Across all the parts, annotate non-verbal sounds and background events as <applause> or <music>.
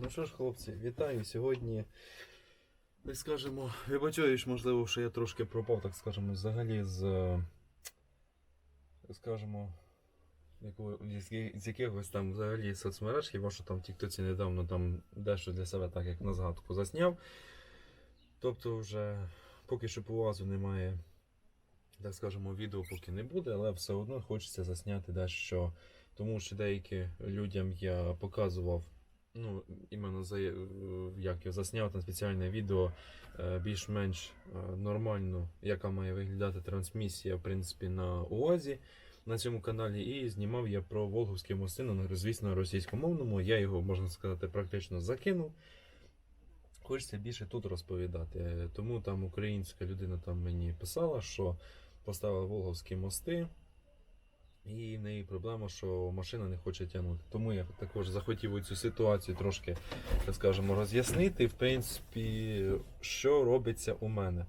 Ну що ж, хлопці, вітаю. Сьогодні, так скажемо, вибачаюсь, можливо, що я трошки пропав, так скажемо, взагалі з, скажемо, з якихось там взагалі соцмереж, хіба що там в Тіктоці недавно там дещо для себе так як на згадку засняв. Тобто вже поки що по УАЗу немає, так скажемо, відео поки не буде, але все одно хочеться засняти дещо. Тому що деяким людям я показував ну, іменно за, е, як я засняв там спеціальне відео е, більш-менш е, нормально, яка має виглядати трансмісія в принципі, на УАЗі на цьому каналі. І знімав я про Волговські мости, ну, звісно, російськомовному. Я його, можна сказати, практично закинув. Хочеться більше тут розповідати. Тому там українська людина там мені писала, що поставила Волговські мости. І в неї проблема, що машина не хоче тягнути. Тому я також захотів цю ситуацію трошки, так скажемо, роз'яснити. В принципі, що робиться у мене.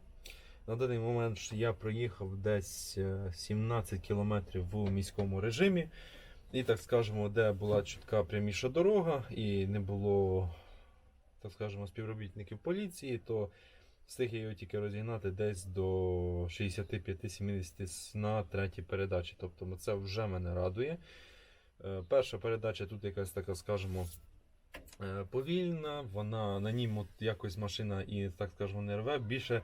На даний момент я проїхав десь е, 17 кілометрів в міському режимі. І так скажемо, де була чітка пряміша дорога і не було, так скажемо, співробітників поліції, то встиг його тільки розігнати десь до 65-70 на третій передачі. Тобто це вже мене радує. Е, Перша передача тут якась така, скажімо, е, повільна, вона на ній от якось машина і, так скажемо, не рве. Більше,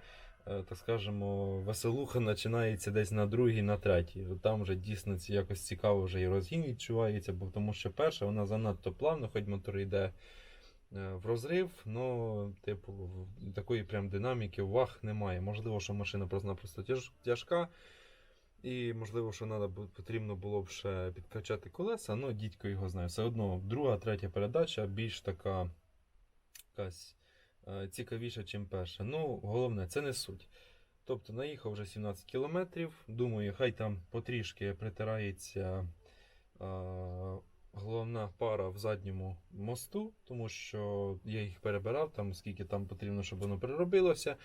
е, так скажемо, веселуха починається десь на другій, на третій. Там вже дійсно якось цікаво вже і розгін відчувається, бо тому що перша вона занадто плавно, хоч мотор йде в розрив, ну, типу, такої прям динаміки, ваг немає. Можливо, що машина просто-напросто тяжка. І можливо, що надо, потрібно було б ще підкачати колеса, але дідько його знає. Все одно друга, третя передача більш така якась е, цікавіша, ніж перша. Ну, головне, це не суть. Тобто наїхав вже 17 кілометрів. Думаю, хай там потрішки притирається е, головна пара в задньому мосту, тому що я їх перебирав, там скільки там потрібно, щоб воно переробилося.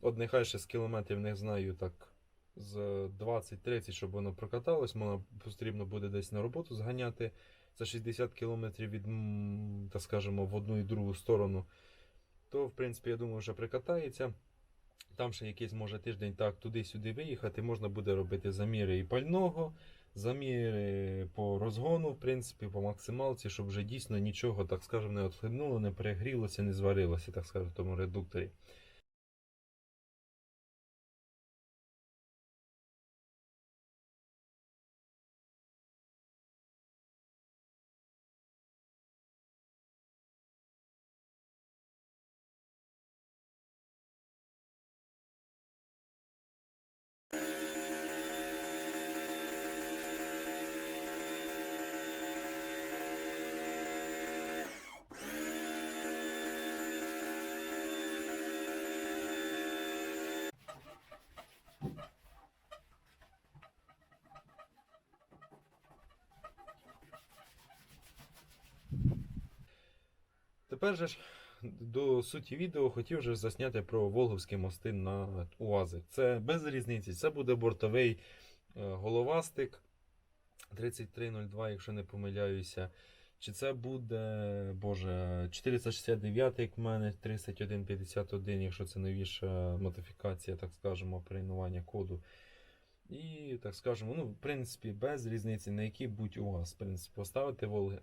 От нехай ще з кілометрів не знаю так з 20-30, щоб воно прокаталось, воно потрібно буде десь на роботу зганяти. Це 60 кілометрів від, так скажемо, в одну і другу сторону. То, в принципі, я думаю, що прикатається. Там ще якийсь може тиждень так туди-сюди виїхати. Можна буде робити заміри і пального, заміри по розгону, в принципі, по максималці, щоб вже дійсно нічого, так скажемо, не отхлинуло, не перегрілося, не зварилося, так скажемо, в тому редукторі. Тепер же ж до суті відео хотів же засняти про Волговські мости на УАЗи. Це без різниці. Це буде бортовий е, головастик 3302, якщо не помиляюся. Чи це буде, боже, 469, як в мене, 3151, якщо це новіша модифікація, так скажемо, перейменування коду. І, так скажемо, ну, в принципі, без різниці, на який будь УАЗ. В принципі, поставити Волги,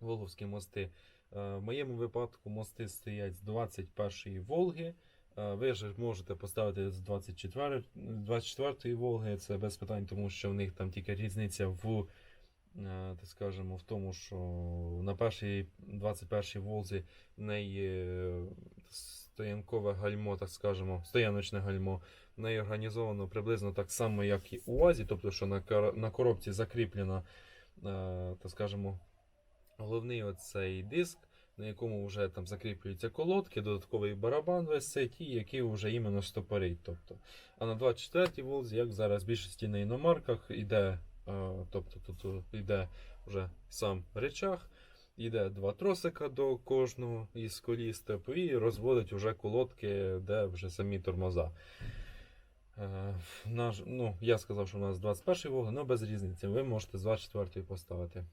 Волговські мости. Е, В моєму випадку мости стоять з 21-ї Волги. Е, Ви ж можете поставити з 24 24-ї Волги, це без питань, тому що в них там тільки різниця в, е, так скажемо, в тому, що на першій 21-й Волзі в неї стоянкове гальмо, так скажемо, стояночне гальмо, в неї організовано приблизно так само, як і у УАЗі, тобто, що на, коробці закріплена, так скажемо, головний оцей диск, на якому вже там закріплюються колодки, додатковий барабан висить, і який вже іменно стопорить. Тобто. А на 24-й Волзі, як зараз в більшості на іномарках, іде, е, тобто тут йде вже сам речах, йде два тросика до кожного із коліс, типу, і розводить вже колодки, де вже самі тормоза. Е, Наш, ну, я сказав, що у нас 21 Волги, але без різниці. Ви можете з 24-ї поставити.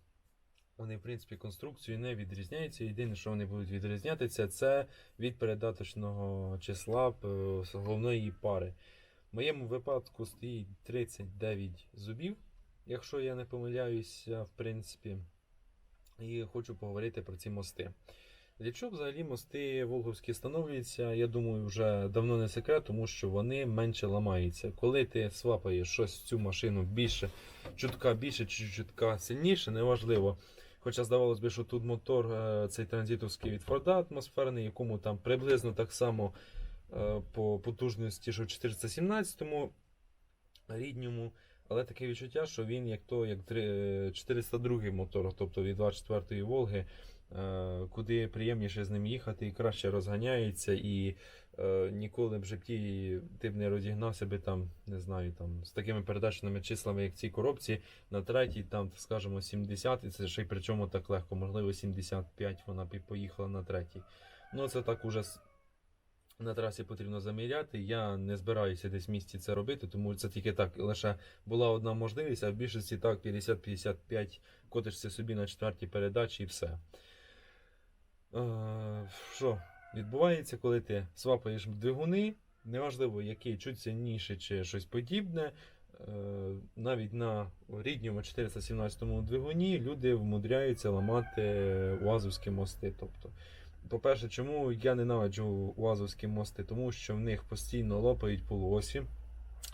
Вони, в принципі, конструкцією не відрізняються. Єдине, що вони будуть відрізнятися, це від передаточного числа е, головної пари. В моєму випадку стоїть 39 зубів, якщо я не помиляюся, в принципі. І хочу поговорити про ці мости. Для чого взагалі мости волговські встановлюються, я думаю, вже давно не секрет, тому що вони менше ламаються. Коли ти свапаєш щось в цю машину більше, чутка більше чи чутка сильніше, неважливо. Хоча здавалось би, що тут мотор е, цей транзитовський від Форда атмосферний, якому там приблизно так само е, по потужності, що в 417-му рідньому. Але таке відчуття, що він як то, як три- 402 мотор, тобто від 24-ї Волги, е, куди приємніше з ним їхати і краще розганяється, і е, ніколи б в житті ти б не розігнався би там, не знаю, там з такими передачними числами, як в цій коробці, на третій, там, скажімо, 70, і це ще й причому так легко, можливо, 75 вона б і поїхала на третій. Ну, це так уже на трасі потрібно заміряти. Я не збираюся десь в місті це робити, тому це тільки так лише була одна можливість, а в більшості так 50-55 котишся собі на четвертій передачі і все. Е, Що відбувається, коли ти свапаєш двигуни, неважливо, який чуть сильніше чи щось подібне. е, Навіть на рідньому 417 двигуні люди вмудряються ламати уазовські мости. Тобто, по-перше, чому я ненавиджу уазовські мости? Тому що в них постійно лопають полуосі.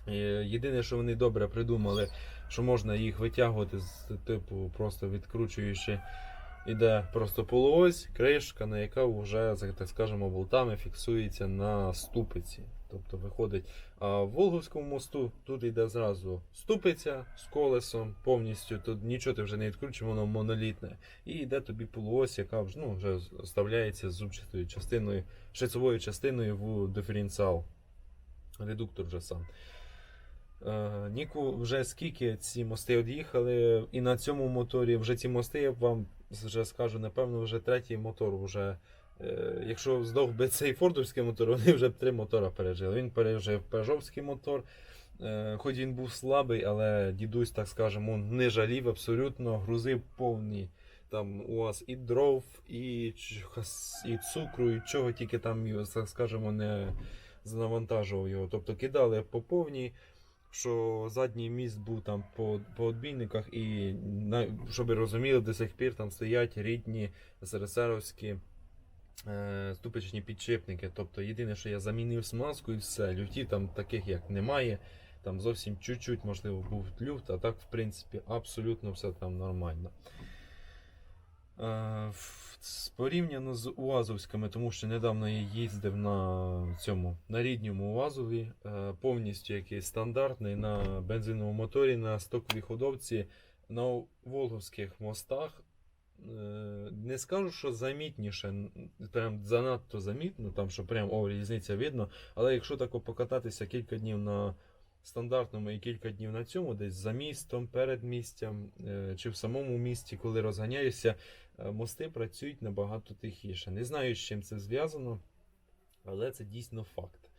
Е, Єдине, що вони добре придумали, що можна їх витягувати з типу, просто відкручуючи, іде просто полуось, кришка, на яка вже, так скажемо, болтами фіксується на ступиці. Тобто виходить. А в Волговському мосту тут йде зразу ступиця з колесом повністю. Тут нічого ти вже не відкручує, воно монолітне. І йде тобі полуось, яка вже, ну, вже вставляється з зубчатою частиною, шицевою частиною в диференціал. Редуктор вже сам. Е, Ніку, вже скільки ці мости од'їхали, і на цьому моторі вже ці мости, я вам вже скажу, напевно, вже третій мотор. Вже, е, якщо здох би цей фордовський мотор, вони вже б три мотора пережили. Він пережив пежовський мотор. Е, хоч він був слабий, але дідусь, так скажемо, не жалів абсолютно, грузив повні. Там у вас і дров, і, і цукру, і чого тільки там, так скажемо, не занавантажував його. Тобто кидали по повній, що задній міст був там по, по відбійниках, і на, щоб ви розуміли, до сих пір там стоять рідні СРСРовські е, ступичні підшипники. Тобто єдине, що я замінив смазку і все. Люфтів там таких як немає. Там зовсім чуть-чуть, можливо, був люфт, а так, в принципі, абсолютно все там нормально. Е, Порівняно з УАЗовськими, тому що недавно я їздив на цьому на рідньому УАЗові, е, повністю якийсь стандартний на бензиновому моторі, на стоковій ходовці, на Волговських мостах. е, Не скажу, що замітніше, прям занадто замітно, там що прям о, різниця видно. Але якщо так покататися кілька днів на стандартному і кілька днів на цьому, десь за містом, перед містям чи в самому місті, коли розганяєшся, мости працюють набагато тихіше. Не знаю, з чим це зв'язано, але це дійсно факт.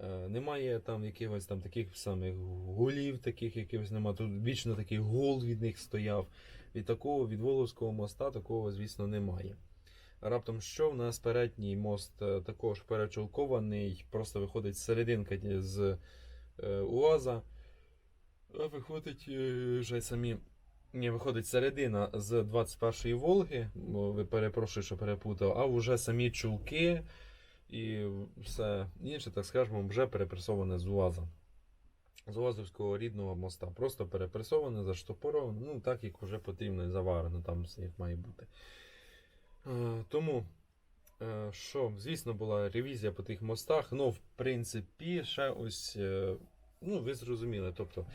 Е, Немає там якихось там таких самих гулів, таких якихось немає. Тут вічно такий гул від них стояв. Від такого, від Воловського моста, такого, звісно, немає. Раптом що в нас передній мост е, також перечолкований, просто виходить серединка з е, УАЗа. Виходить е, вже самі. Ні, виходить середина з 21-ї Волги, бо ви перепрошую, що перепутав, а вже самі чулки і все інше, так скажемо, вже перепресоване з УАЗа. З УАЗовського рідного моста. Просто перепресоване, заштопороване, ну так як вже потрібно і заварено, там все як має бути. Е, Тому, е, що, звісно, була ревізія по тих мостах. Ну, в принципі, ще ось, е, ну, ви зрозуміли. Тобто,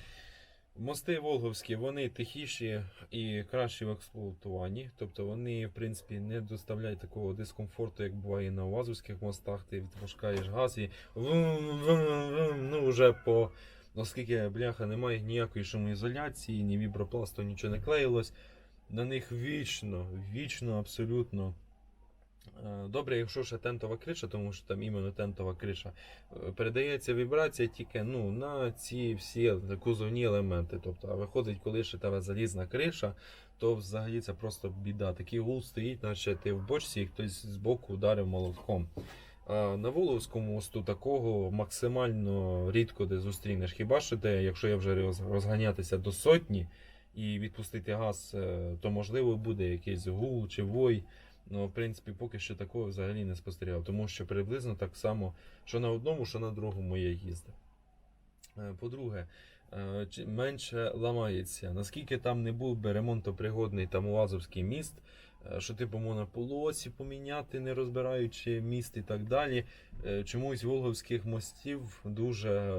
мости Волговські, вони тихіші і кращі в експлуатуванні. Тобто вони, в принципі, не доставляють такого дискомфорту, як буває на УАЗовських мостах. Ти відпускаєш газ і ну, вже по. Оскільки бляха немає ніякої шумоізоляції, ні вібропласту, нічого не клеїлось. На них вічно, вічно, абсолютно. Е, Добре, якщо ще тентова криша, тому що там іменно тентова криша, е, передається вібрація тільки ну, на ці всі кузовні елементи. Тобто, виходить, коли ще тебе залізна криша, то взагалі це просто біда. Такий гул стоїть, наче ти в бочці і хтось з боку ударив молотком. А на Воловському мосту такого максимально рідко де зустрінеш. Хіба що де, якщо я вже розганятися до сотні і відпустити газ, е, то можливо буде якийсь гул чи вой. Ну, в принципі, поки що такого взагалі не спостерігав, тому що приблизно так само, що на одному, що на другому я їздив. Е, По-друге, е, менше ламається. Наскільки там не був би ремонтопригодний там Уазовський міст, е, що типу можна полосі поміняти, не розбираючи міст і так далі. Чомусь волговських мостів дуже,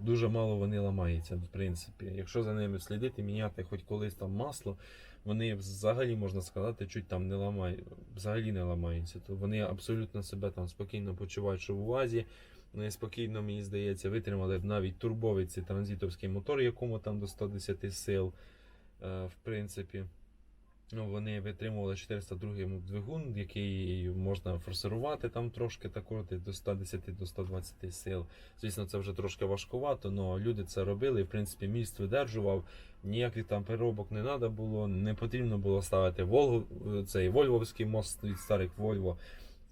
дуже мало вони ламаються, в принципі. Якщо за ними слідити, міняти хоч колись там масло, вони взагалі можна сказати, чуть там не ламають, взагалі не ламаються. То вони абсолютно себе там спокійно почувають, що в увазі. Спокійно, мені здається, витримали б навіть турбовий цей транзитовський мотор, якому там до 110 сил. е, В принципі, вони витримували 402 двигун, який можна форсирувати там трошки також до 110 до 120 сил. Звісно, це вже трошки важкувато, але люди це робили. І, в принципі, міст видержував. Ніяких там переробок не треба було. Не потрібно було ставити Волгу, цей Вольвовський мост від старих Вольво.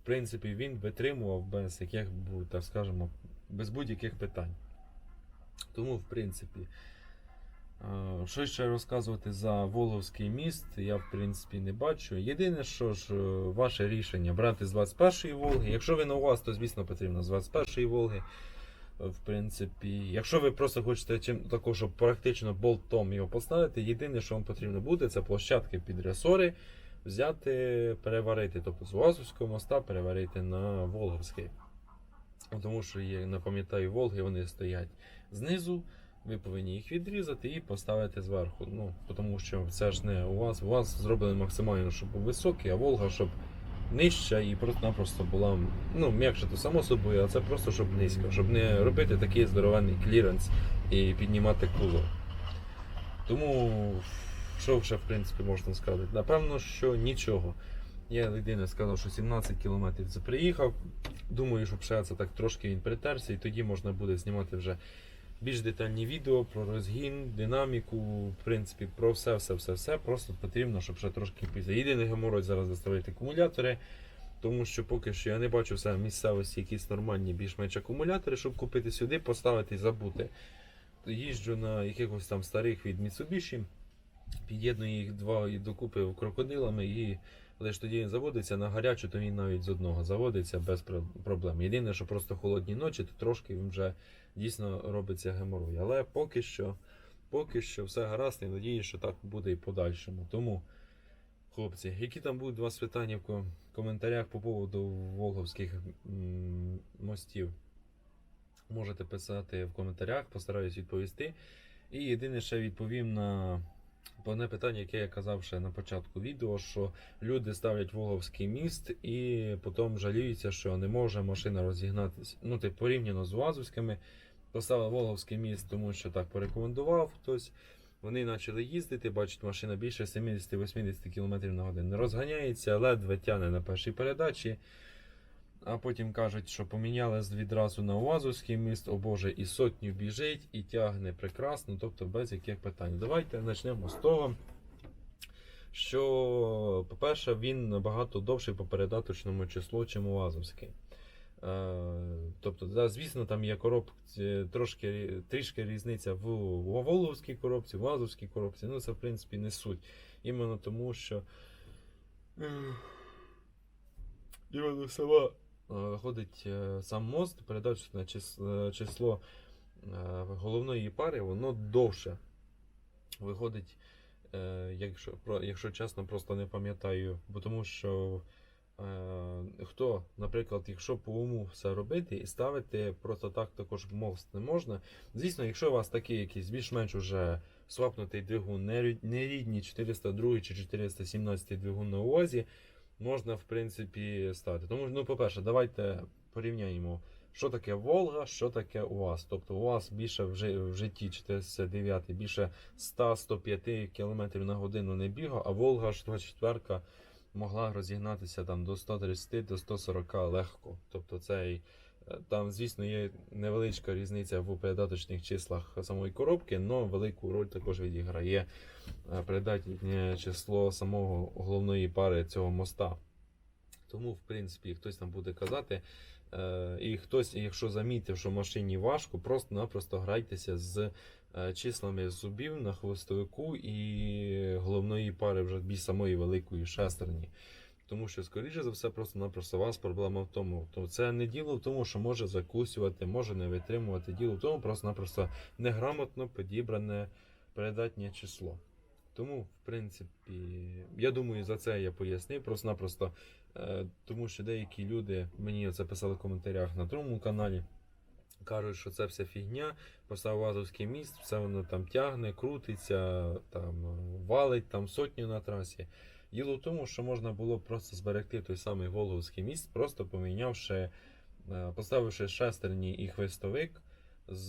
В принципі, він витримував без яких, так скажемо, без будь-яких питань. Тому, в принципі, що ще розказувати за Волговський міст, я в принципі не бачу. Єдине, що ж, е, ваше рішення брати з 21-ї Волги. Якщо ви на УАЗ, то звісно потрібно з 21-ї Волги. Е, В принципі, якщо ви просто хочете чим також, щоб практично болтом його поставити, єдине, що вам потрібно буде, це площадки під ресори взяти, переварити, тобто з Уазовського моста переварити на Волговський. Тому що є, не пам'ятаю, Волги вони стоять знизу. Ви повинні їх відрізати і поставити зверху. Ну, тому що це ж не у вас. У вас зроблено максимально, щоб був високий, а Волга, щоб нижча і просто-напросто була ну, м'якше, то само собою, а це просто щоб низько, щоб не робити такий здоровенний кліренс і піднімати кулер. Тому що ще в принципі можна сказати? Напевно, що нічого. Я єдине сказав, що 17 кілометрів це приїхав. Думаю, що ще це так трошки він притерся, і тоді можна буде знімати вже більш детальні відео про розгін, динаміку, в принципі, про все, все, все, все. Просто потрібно, щоб ще трошки пізніше. Єдиний геморрой зараз заставити акумулятори, тому що поки що я не бачу в місцевості якісь нормальні більш-менш акумулятори, щоб купити сюди, поставити і забути. Їжджу на якихось там старих від Mitsubishi, під'єдную їх два і докупи крокодилами і лише тоді він заводиться на гарячу, то він навіть з одного заводиться без проблем. Єдине, що просто холодні ночі, то трошки він вже дійсно робиться геморой. Але поки що, поки що все гаразд, і надію, що так буде і подальшому. Тому, хлопці, які там будуть у вас питання в коментарях по поводу волговських мостів? Можете писати в коментарях, постараюсь відповісти. І єдине ще відповім на одне питання, яке я казав ще на початку відео, що люди ставлять Волговський міст і потім жаліються, що не може машина розігнатися. Ну, типу, порівняно з Уазовськими, поставили Волговський міст, тому що так порекомендував хтось. Вони почали їздити, бачать, машина більше 70-80 км на годину. Розганяється, ледве тяне на першій передачі. А потім кажуть, що поміняли відразу на Уазовський міст, о Боже, і сотню біжить, і тягне прекрасно, тобто без яких питань. Давайте почнемо з того, що, по-перше, він набагато довший по передаточному числу, чим Уазовський. Е, Тобто, да, звісно, там є коробці, трошки, трішки різниця в Волговській коробці, в Азовській коробці. Ну, це, в принципі, не суть. Іменно тому, що е, іменно сама е, виходить е, сам мост, передаточне число, число головної пари, воно довше. Виходить, якщо, якщо чесно, просто не пам'ятаю, бо тому що. Е, хто, наприклад, якщо по уму все робити і ставити просто так також мост не можна. Звісно, якщо у вас такий якийсь більш-менш уже свапнутий двигун, не рі- рідні 402 чи 417 двигун на УАЗі, можна в принципі ставити. Тому, ну, по-перше, давайте порівняємо, що таке Волга, що таке УАЗ. Тобто УАЗ більше в, в житті 409 більше 100-105 км на годину не бігав, а Волга ж 24 могла розігнатися там до 130 до 140 легко. Тобто цей Е, Там, звісно, є невеличка різниця в передаточних числах самої коробки, але велику роль також відіграє е, передатнє число самого головної пари цього моста. Тому, в принципі, хтось там буде казати, і хтось, якщо замітив, що машині важко, просто-напросто грайтеся з е, числами зубів на хвостовику і головної пари вже більш самої великої шестерні. Тому що, скоріше за все, просто-напросто у вас проблема в тому. То це не діло в тому, що може закусювати, може не витримувати. Діло в тому, просто-напросто неграмотно підібране передатнє число. Тому, в принципі, я думаю, за це я пояснив. Просто-напросто, е, тому що деякі люди мені це писали в коментарях на другому каналі. Кажуть, що це вся фігня, поставив Вазовський міст, все воно там тягне, крутиться, там е, валить там сотню на трасі. Діло в тому, що можна було просто зберегти той самий Волговський міст, просто помінявши, е, поставивши шестерні і хвостовик з,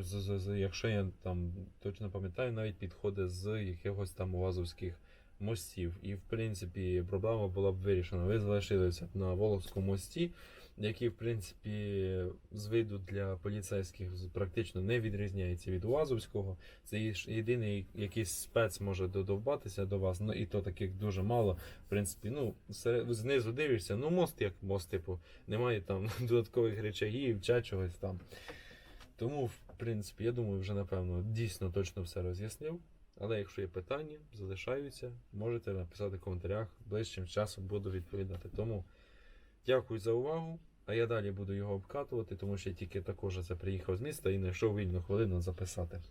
з, з, з якщо я там точно пам'ятаю, навіть підходить з якихось там Вазовських мостів. І в принципі проблема була б вирішена. Ви залишилися б на Волговському мості, який, в принципі, з виду для поліцейських практично не відрізняється від Уазовського. Це єдиний якийсь спец може додовбатися до вас, ну і то таких дуже мало. В принципі, ну, серед- знизу дивишся, ну мост як мост, типу, немає там <laughs> додаткових речагів, чи чогось там. Тому, в принципі, я думаю, вже напевно дійсно точно все роз'яснив. Але якщо є питання, залишаються, можете написати в коментарях. Ближчим часом буду відповідати. Тому дякую за увагу. А я далі буду його обкатувати, тому що я тільки також це приїхав з міста і знайшов вільну хвилину записати.